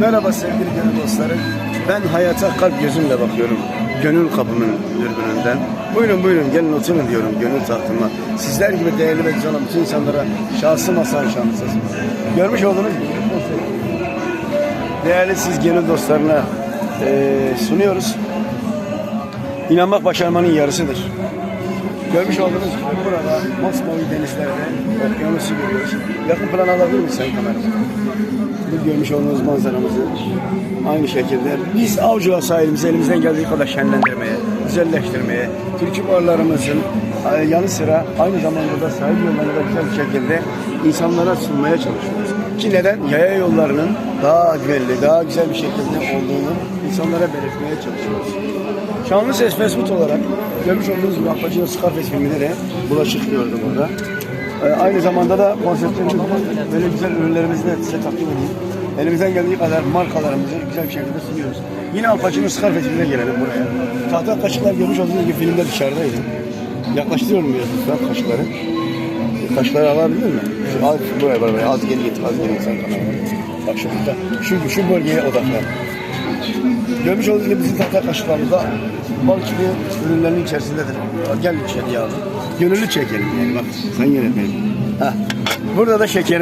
Merhaba sevgili gönül dostları. Ben hayata kalp gözümle bakıyorum. Gönül kapımın dürbününden. Buyurun buyurun gelin oturun diyorum gönül tahtıma. Sizler gibi değerli ve olan bütün insanlara şahsım Hasan Şanlısız. Görmüş olduğunuz gibi değerli siz gönül dostlarına eee, sunuyoruz. İnanmak başarmanın yarısıdır. Görmüş olduğunuz gibi burada masmavi denizlerde okyanusu görüyoruz. Yakın plan alabilir miyiz Sayın Kameramız? Bu görmüş olduğunuz manzaramızı aynı şekilde biz Avcılar sahilimizi elimizden geldiği kadar şenlendirmeye, güzelleştirmeye, türkü barlarımızın e, yanı sıra aynı zamanda da sahil yollarını da güzel bir şekilde insanlara sunmaya çalışıyoruz. Ki neden? Yaya yollarının daha güvenli, daha güzel bir şekilde olduğunu insanlara belirtmeye çalışıyoruz. Şanlı Ses Fast Food olarak görmüş olduğunuz gibi Apache Scarface filminde de bulaşık gördüm orada. Ee, aynı zamanda da konseptlerimiz böyle güzel ürünlerimizi de size takdim edeyim. Elimizden geldiği kadar markalarımızı güzel bir şekilde sunuyoruz. Yine Al Pacino Scarface filmine gelelim buraya. Tahta kaşıklar görmüş olduğunuz gibi filmde dışarıdaydı. Yaklaştırıyorum biraz lütfen kaşıkları. Kaşıkları alabilir mi? Şu, al, buraya buraya az geri git, az geri git sen kameraya. Bak şu, şu, şu bölgeye odaklan. Görmüş olduğunuz gibi bizim tahta kaşıklarımızda balık gibi ürünlerin içerisindedir. Gel içeri yağlı. Gönüllü çekelim yani bak. Sen yönetmenim. Heh. Burada da şeker